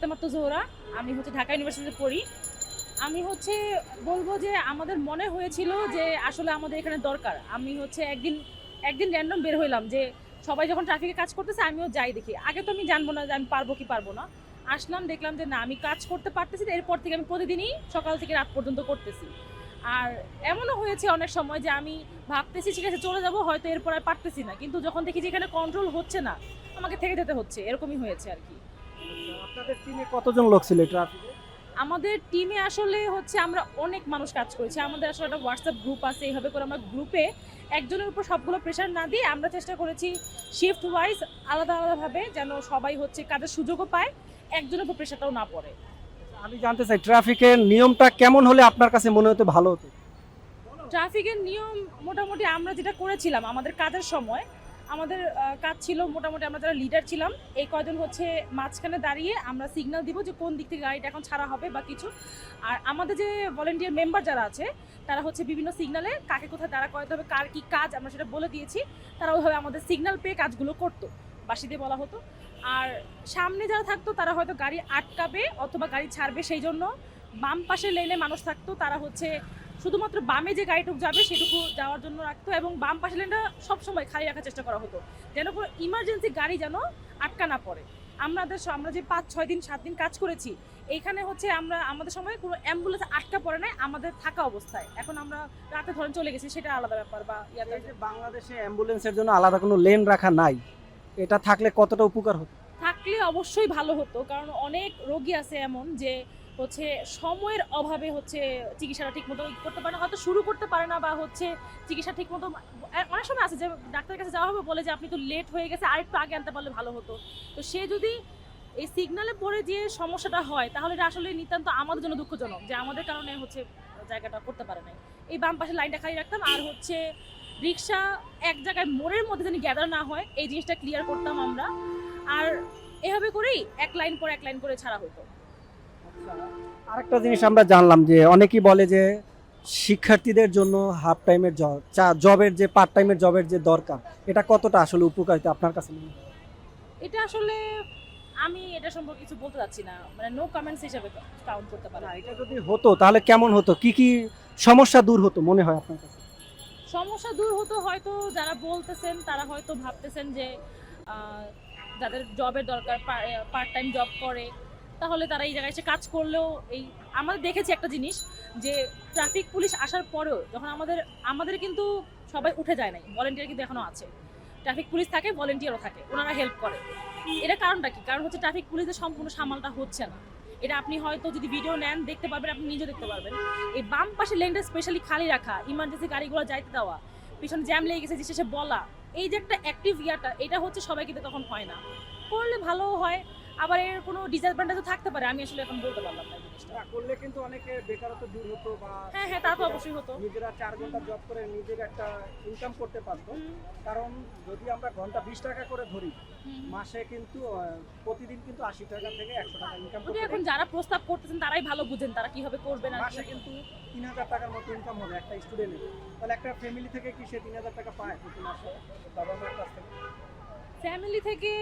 ফাতেমাত্র জোহরা। আমি হচ্ছে ঢাকা ইউনিভার্সিটিতে পড়ি। আমি হচ্ছে বলব যে আমাদের মনে হয়েছিল যে আসলে আমাদের এখানে দরকার। আমি হচ্ছে একদিন একদিন র্যান্ডম বের হইলাম যে সবাই যখন ট্রাফিকে কাজ করতেছে, আমিও যাই দেখি। আগে তো আমি জানব না যে আমি পারব কি পারব না। আসলাম, দেখলাম যে না, আমি কাজ করতে পারতেছি এরপর থেকে আমি প্রতিদিনই সকাল থেকে রাত পর্যন্ত করতেছি। আর এমনও হয়েছে অনেক সময় যে আমি ভাবতেছি, ঠিক আছে, চলে যাব, হয়তো এরপর আর পারতেছি না। কিন্তু যখন দেখি যে এখানে কন্ট্রোল হচ্ছে না, আমাকে থেকে যেতে হচ্ছে। এরকমই হয়েছে আর কি। আপনাদের টিমে কতজন লোক ছিল ট্রাফিকে আমাদের টিমে আসলে হচ্ছে আমরা অনেক মানুষ কাজ করেছি। আমাদের আসলে একটা হোয়াটসঅ্যাপ গ্রুপ আছে এইভাবে করে আমরা গ্রুপে একজনের উপর সবগুলো প্রেশার না দিয়ে আমরা চেষ্টা করেছি শিফট ওয়াইজ আলাদা আলাদাভাবে যেন সবাই হচ্ছে কাজের সুযোগও পায় একজনের উপর প্রেশারটাও না পড়ে। আমি জানতে চাই ট্রাফিকের নিয়মটা কেমন হলে আপনার কাছে মনে হতে ভালো হতো? ট্রাফিকের নিয়ম মোটামুটি আমরা যেটা করেছিলাম আমাদের কাজের সময় আমাদের কাজ ছিল মোটামুটি আমরা যারা লিডার ছিলাম, এই কয়জন হচ্ছে মাঝখানে দাঁড়িয়ে আমরা সিগন্যাল দিব যে কোন দিক থেকে গাড়িটা এখন ছাড়া হবে বা কিছু। আর আমাদের যে ভলেন্টিয়ার মেম্বার যারা আছে, তারা হচ্ছে বিভিন্ন সিগনালে কাকে কোথায় দাঁড়া করাতে হবে, কার কি কাজ, আমরা সেটা বলে দিয়েছি। তারা ওইভাবে আমাদের সিগন্যাল পেয়ে কাজগুলো করতো বাসিতে বলা হতো। আর সামনে যারা থাকতো, তারা হয়তো গাড়ি আটকাবে অথবা গাড়ি ছাড়বে, সেই জন্য বাম পাশের লেনে মানুষ থাকতো, তারা হচ্ছে শুধুমাত্র বামে যে গাড়িটুকু যাবে সেটুকু যাওয়ার জন্য রাখতো এবং বাম পাশের লেনটা সবসময় খালি রাখার চেষ্টা করা হতো। যেন কোনো ইমার্জেন্সি গাড়ি যেন আটকা না পড়ে। আমাদের আমরা যে পাঁচ ছয় দিন সাত দিন কাজ করেছি এইখানে হচ্ছে আমরা আমাদের সময় কোনো অ্যাম্বুলেন্স আটকা পড়ে নাই আমাদের থাকা অবস্থায়। এখন আমরা রাতে ধরেন চলে গেছি সেটা আলাদা ব্যাপার বা ইয়াতে বাংলাদেশে অ্যাম্বুলেন্সের জন্য আলাদা কোনো লেন রাখা নাই এটা থাকলে কতটা উপকার হতো? থাকলে অবশ্যই ভালো হতো কারণ অনেক রোগী আছে এমন যে হচ্ছে সময়ের অভাবে হচ্ছে চিকিৎসাটা ঠিক মতো করতে পারে না, হয়তো শুরু করতে পারে না বা হচ্ছে চিকিৎসা ঠিক মতো অনেক সময় আছে যে ডাক্তারের কাছে যাওয়া হবে, বলে যে আপনি তো লেট হয়ে গেছে, আরেকটু আগে আনতে পারলে ভালো হতো। তো সে যদি এই সিগনালে পড়ে যে সমস্যাটা হয়, তাহলে এটা আসলে নিতান্ত আমাদের জন্য দুঃখজনক যে আমাদের কারণে হচ্ছে জায়গাটা করতে পারে নাই। এই বাম পাশে লাইনটা খালি রাখতাম, আর হচ্ছে রিক্সা এক জায়গায় মোড়ের মধ্যে যেন গ্যাদার না হয়, এই জিনিসটা ক্লিয়ার করতাম আমরা। আর এভাবে করেই এক লাইন পর এক লাইন করে ছাড়া হতো। আরেকটা জিনিস আমরা জানলাম যে অনেকেই বলে যে শিক্ষার্থীদের জন্য হাফ টাইমের জবের যে পার্ট টাইমের জবের যে দরকার এটা কতটা আসলে উপকারিতা আপনার কাছে মনে হয়? এটা আসলে আমি এটা সম্পর্কে কিছু বলতে চাচ্ছি না। মানে নো কমেন্টস হিসেবে কাউন্ট করতে পারে। না এটা যদি হতো তাহলে কেমন হতো? কি কি সমস্যা দূর হতো মনে হয় আপনার কাছে? সমস্যা দূর হতো হয়তো যারা বলতেছেন তারা হয়তো ভাবতেছেন যে যাদের জবের দরকার পার্ট টাইম জব করে তাহলে তারা এই জায়গায় এসে কাজ করলেও এই, আমরা দেখেছি একটা জিনিস যে ট্রাফিক পুলিশ আসার পরেও যখন আমাদের আমাদের কিন্তু সবাই উঠে যায় নাই ভলেন্টিয়ার কিন্তু এখনও আছে। ট্রাফিক পুলিশ থাকে ভলেন্টিয়ারও থাকে, ওনারা হেল্প করে। এটা কারণটা কি? কারণ হচ্ছে ট্রাফিক পুলিশের সম্পূর্ণ সামালটা হচ্ছে না। এটা আপনি হয়তো যদি ভিডিও নেন, দেখতে পারবেন, আপনি নিজেও দেখতে পারবেন। এই বাম পাশে লেনটা স্পেশালি খালি রাখা ইমার্জেন্সি গাড়িগুলো যাইতে দেওয়া, পিছনে জ্যাম লেগে গেছে যে শেষে বলা, এই যে একটা অ্যাক্টিভ ইয়াটা, এটা হচ্ছে সবাই কিন্তু তখন হয় না। করলে ভালোও হয় আবার এর কোনো ডিসঅ্যাডভান্টেজও থাকতে পারে আমি আসলে এখন বলতে পারলাম না জিনিসটা। করলে কিন্তু অনেকে বেকারত্ব দূর হতো বা হ্যাঁ হ্যাঁ তা তো অবশ্যই হতো। নিজেরা চার ঘণ্টা জব করে নিজের একটা ইনকাম করতে পারতো। কারণ যদি আমরা ঘণ্টা বিশ টাকা করে ধরি মাসে কিন্তু প্রতিদিন কিন্তু আশি টাকা থেকে একশো টাকা ইনকাম করতে এখন যারা প্রস্তাব করতেছেন তারাই ভালো বুঝেন তারা কীভাবে করবেন আর মাসে কিন্তু তিন হাজার টাকার মতো ইনকাম হবে একটা স্টুডেন্টের তাহলে একটা ফ্যামিলি থেকে কি সে তিন হাজার টাকা পায় প্রতি মাসে? বাবা মার কাছ থেকে। ফ্যামিলি থেকে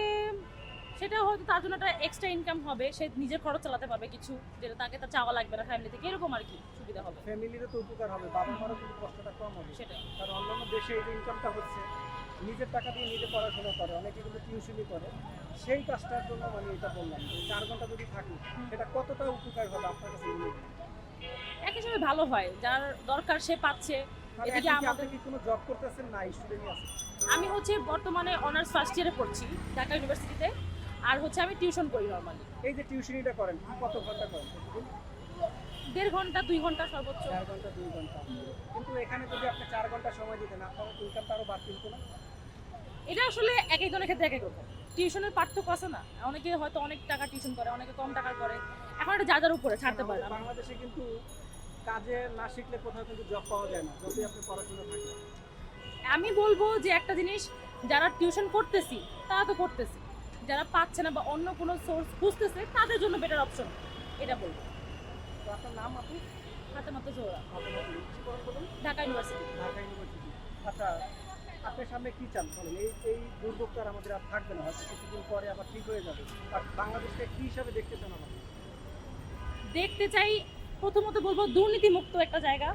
সেটা হয়তো তার জন্য একটা এক্সট্রা ইনকাম হবে সে নিজের খরচ চালাতে পারবে কিছু যেটা তাকে তার চাওয়া লাগবে না ফ্যামিলি থেকে এরকম আর কি সুবিধা হবে। ফ্যামিলিরও তো উপকার হবে বাবা মারও কিন্তু কষ্টটা কম হবে। সেটাই। কারণ অন্যান্য দেশে এই যে ইনকামটা হচ্ছে নিজের টাকা দিয়ে নিজে পড়াশোনা করে অনেকে কিন্তু টিউশনি করে। সেই কাজটার জন্য মানে এটা বললাম যে চার ঘণ্টা যদি থাকি সেটা কতটা উপকার হবে আপনার কাছে এক হিসেবে ভালো হয় যার দরকার সে পাচ্ছে। এদিকে আমাদের- কি কোনো জব করতেছেন? না স্টুডেন্টই আছে আমি হচ্ছে বর্তমানে অনার্স ফার্স্ট ইয়ারে পড়ছি ঢাকা ইউনিভার্সিটিতে আর হচ্ছে আমি টিউশন করি নর্মালি এই যে টিউশনিটা করেন কত ঘণ্টা করেন? দেড় ঘণ্টা দুই ঘণ্টা সর্বোচ্চ। চার ঘণ্টা দুই ঘণ্টা। কিন্তু এখানে যদি আপনি চার ঘণ্টা সময় দিতেন আপনার ইনকামটা আরও বাড়তি হতো না? এটা আসলে এক একজনের ক্ষেত্রে এক এক রকম। টিউশনের পার্থক্য আছে না? অনেকে হয়তো অনেক টাকা টিউশন করে অনেকে কম টাকা করে। এখন এটা যা যার উপরে ছাড়তে পারে বাংলাদেশে কিন্তু কাজে না শিখলে কোথাও কিন্তু জব পাওয়া যায় না যদি আপনি পড়াশোনা থাকে আমি বলব যে একটা জিনিস যারা টিউশন করতেছি তারা তো করতেছি। যারা পাচ্ছে না বা অন্য কোনো সোর্স খুঁজতেছে তাদের জন্য বেটার অপশন এটা বলব। তো আপনার নাম আপনি? ঢাকা ইউনিভার্সিটি ঢাকা ইউনিভার্সিটি আচ্ছা আপনার সামনে কি চান বলেন? এই আমাদের আর থাকবে না হয়তো কিছুদিন পরে আবার ঠিক হয়ে যাবে। আর বাংলাদেশকে কি হিসাবে দেখতে চান আমাদের? দেখতে চাই প্রথমত বলব দুর্নীতিমুক্ত একটা জায়গা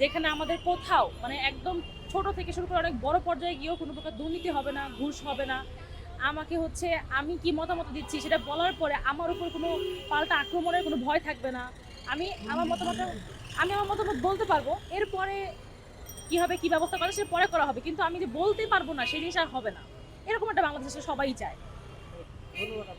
যেখানে আমাদের কোথাও মানে একদম ছোট থেকে শুরু করে অনেক বড় পর্যায়ে গিয়েও কোনো প্রকার দুর্নীতি হবে না ঘুষ হবে না। আমাকে হচ্ছে আমি কি মতামত দিচ্ছি সেটা বলার পরে আমার উপর কোনো পাল্টা আক্রমণের কোনো ভয় থাকবে না। আমি আমার মতামত, আমি আমার মতামত বলতে পারব। এরপরে কি হবে, কি ব্যবস্থা করা সেটা পরে করা হবে। কিন্তু আমি যে বলতে পারব না, সেই জিনিস আর হবে না। এরকম একটা বাংলাদেশে সবাই চায়। ধন্যবাদ